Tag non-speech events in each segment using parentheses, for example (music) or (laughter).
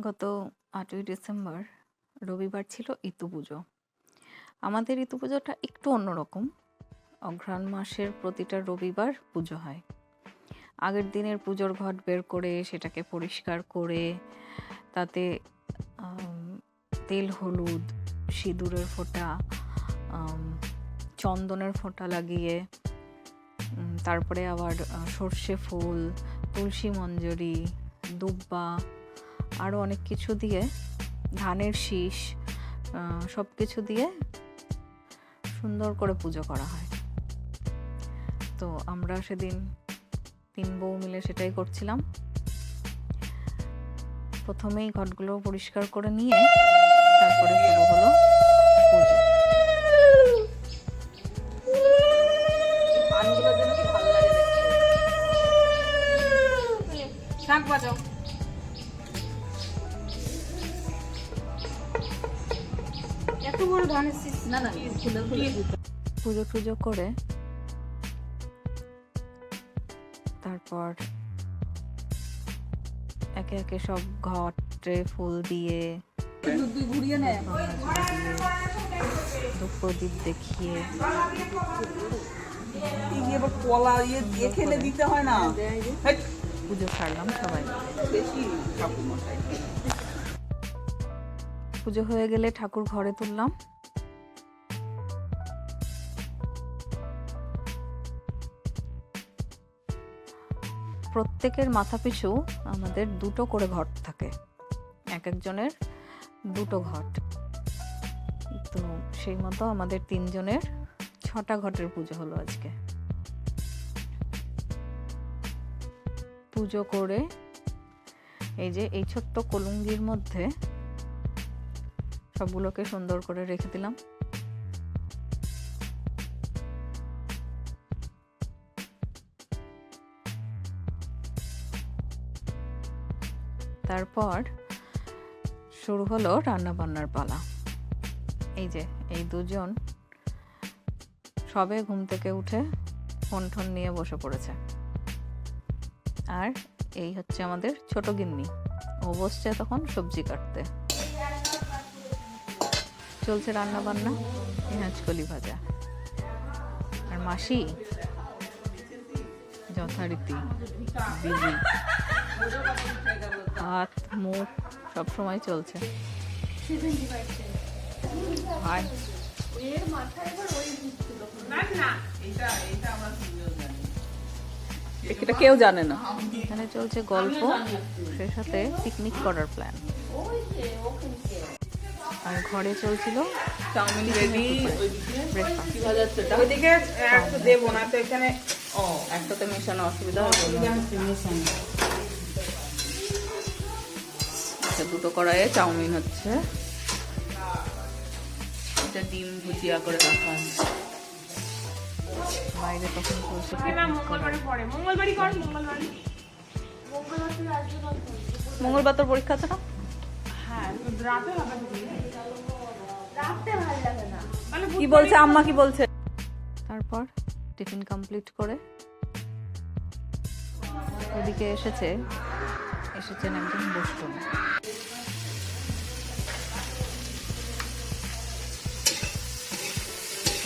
গত আটই ডিসেম্বর রবিবার ছিল ইতু পুজো। আমাদের ইতু পুজোটা একটু অন্যরকম। অঘ্রাণ মাসের প্রতিটা রবিবার পুজো হয়। আগের দিনের পুজোর ঘট বের করে সেটাকে পরিষ্কার করে, তাতে তেল হলুদ, সিঁদুরের ফোঁটা চন্দনের ফোঁটা লাগিয়ে তারপরে আবার সর্ষে ফুল, তুলসী মঞ্জরি, দুব্বা আরও অনেক কিছু দিয়ে, ধানের শীষ সব কিছু দিয়ে সুন্দর করে পুজো করা হয়। তো আমরা সেদিন তিন বউ মিলে সেটাই করছিলাম। প্রথমেই ঘটগুলো পরিষ্কার করে নিয়ে তারপরে শুরু হলো পুজো। বাজাও। পুজো টুজো করে তারপর একে একে সব ঘটে ফুল দিয়ে প্রদীপ দেখিয়ে এবার কলা ইয়ে দিয়ে খেলে দিতে হয় না পুজো ছাড়লাম সবাই। বেশি ঠাকুরমশাই। পুজো হয়ে গেলে ঠাকুর ঘরে তুললাম। প্রত্যেকের মাথা পিছু আমাদের দুটো করে ঘট থাকে। এক একজনের দুটো ঘট তো সেই মতো আমাদের তিনজনের ছটা ঘটের পুজো হলো আজকে। পুজো করে এই যে এই ছোট্ট কলুঙ্গির মধ্যে সবগুলোকে সুন্দর করে রেখে দিলাম। তারপর শুরু হলো রান্না বান্নার পালা। এই যে, এই দুজন সবে ঘুম থেকে উঠে ফোন টোন নিয়ে বসে পড়েছে। আর এই হচ্ছে আমাদের ছোট গিন্নি। ও বসছে তখন সবজি কাটতে। চলছে রান্না বান্না পেঁয়াজ কলি ভাজা। আর মাসি, যথারীতি বিজি। হাত মুখ, সব সময় চলছে। এটা কেউ জানে না। এখানে চলছে গল্প, সেই সাথে পিকনিক করার প্ল্যান আর ঘরে চলছিল চাউমিন রেডি ওইদিকে? একটা দেবো না তো এখানে ও একসাথে মেশানো অসুবিধা হবে আচ্ছা দুটো কড়াইয়ে চাউমিন হচ্ছে। এটা ডিম ভুজিয়া করে রাখা বাইরে তখন চলছে। না picnic মঙ্গলবারে পরে। মঙ্গলবারই কর মঙ্গলবারই মঙ্গলবার তোর পরীক্ষা আছে না? রাতে কি বলছে আম্মা কি বলছে? তারপর টিফিন কমপ্লিট করে ওদিকে এসেছে এসেছেন একজন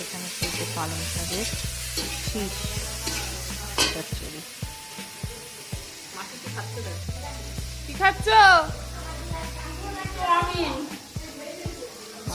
এখানে চলছে পালং শাকের চচ্চড়ি। কি খাচ্ছ?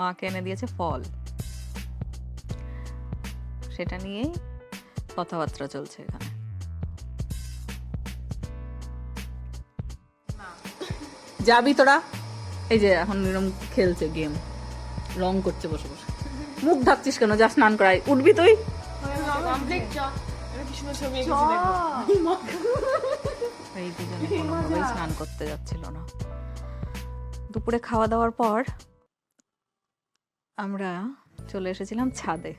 মাকে এনে দিয়েছে ফল। সেটা নিয়েই কথাবার্তা চলছে এখানে। যাবি তোরা? এই যে এখন এরকম খেলছে গেম রং করছে বসে বসে। মুখ ঢাকছিস কেন? যা স্নান করাই। উঠবি তুই? স্নান করতে যাচ্ছিল না। দুপুরে খাওয়া দাওয়ার পর আমরা চলে এসেছিলাম ছাদে।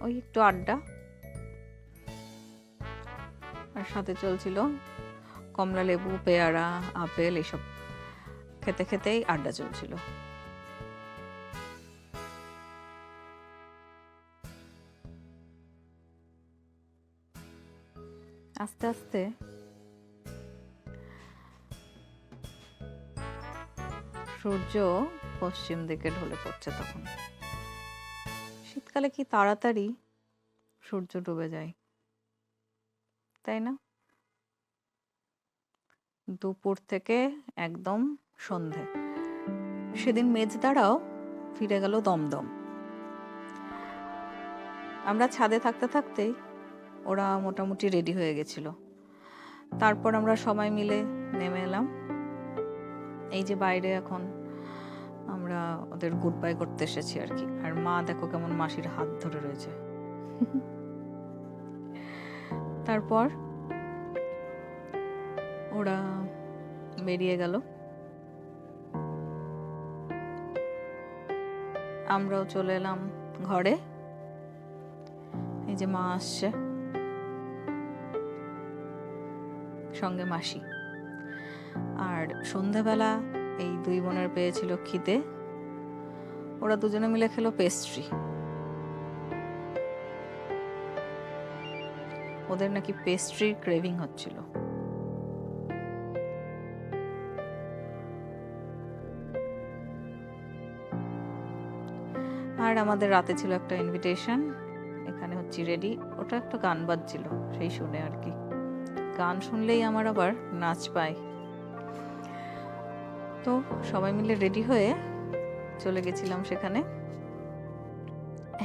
ওই একটু আড্ডা। আর সাথে চলছিল কমলা লেবু, পেয়ারা, আপেল এসব। খেতে খেতেই আড্ডা চলছিল। আস্তে আস্তে সূর্য পশ্চিম দিকে ঢলে পড়ছে তখন। শীতকালে কি তাড়াতাড়ি সূর্য ডুবে যায়? তাই না? দুপুর থেকে একদম সন্ধে। সেদিন মেজদারাও ফিরে গেল দমদম। আমরা ছাদে থাকতে থাকতেই ওরা মোটামুটি রেডি হয়ে গেছিল। তারপর আমরা সবাই মিলে নেমে এলাম। এই যে বাইরে এখন আমরা ওদের গুড বাই করতে এসেছি আর কি। আর মা দেখো কেমন মাসির হাত ধরে রয়েছে। (laughs) তারপর ওরা বেরিয়ে গেল। আমরাও চলে এলাম ঘরে। এই যে মা আসছে। সঙ্গে মাসি। আর সন্ধ্যাবেলা এই দুই বোনের পেয়েছিল খিদে। ওরা দুজনে মিলে খেলো পেস্ট্রি ওদের নাকি পেস্ট্রির ক্রেভিং হচ্ছিল। আর আমাদের রাতে ছিল একটা ইনভিটেশন এখানে হচ্ছে রেডি ওটা একটা গান বাজছিল, সেই শুনে আর কি। গান শুনলেই আমার আবার নাচ পায়। তো সবাই মিলে রেডি হয়ে চলে গেছিলাম সেখানে।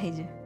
এই যে।